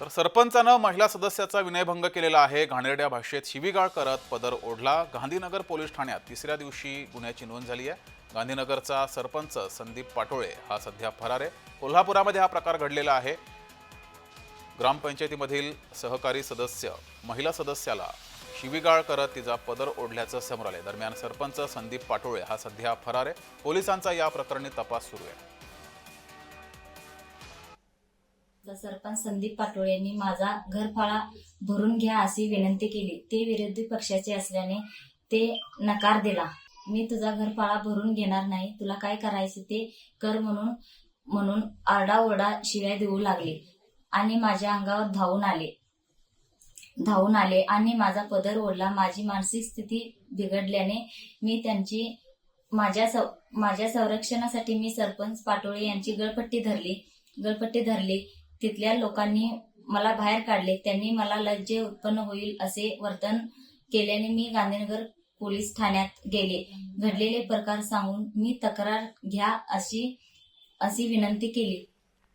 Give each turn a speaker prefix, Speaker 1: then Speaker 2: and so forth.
Speaker 1: तर सरपंचानं महिला सदस्याचा विनयभंग केलेला आहे. घाणेरड्या भाषेत शिवीगाळ करत पदर ओढला. गांधीनगर पोलीस ठाण्यात तिसऱ्या दिवशी गुन्ह्याची नोंद झाली आहे. गांधीनगरचा सरपंच संदीप पाटोळे हा सध्या फरार आहे. कोल्हापुरामध्ये हा प्रकार घडलेला आहे. ग्रामपंचायतीमधील सहकारी सदस्य महिला सदस्याला शिवीगाळ करत तिचा पदर ओढल्याचं समोर आले दरम्यान सरपंच संदीप पाटोळे हा सध्या फरार आहे. पोलिसांचा या प्रकरणी तपास सुरू आहे.
Speaker 2: तर सरपंच संदीप पाटोळे यांनी माझा घरफाळा भरून घ्या अशी विनंती केली. ते विरोधी पक्षाचे असल्याने ते नकार दिला. मी तुझा घरफाळा भरून घेणार नाही. तुला काय करायचे ते कर म्हणून म्हणून आरडाओरडा शिव्या देऊ लागले आणि माझ्या अंगावर धावून आले. धावून आले आणि माझा पदर ओढला. माझी मानसिक स्थिती बिघडल्याने मी त्यांची माझ्या माझ्या संरक्षणासाठी मी सरपंच पाटोळे यांची गळपट्टी धरली. गळपट्टी धरली. तिथल्या लोकांनी मला बाहेर काढले. त्यांनी मला लज्जे उत्पन्न होईल असे वर्तन केल्याने मी गांधीनगर पोलीस ठाण्यात गेले. घडलेले प्रकार सांगून मी तक्रार घ्या अशी अशी विनंती केली.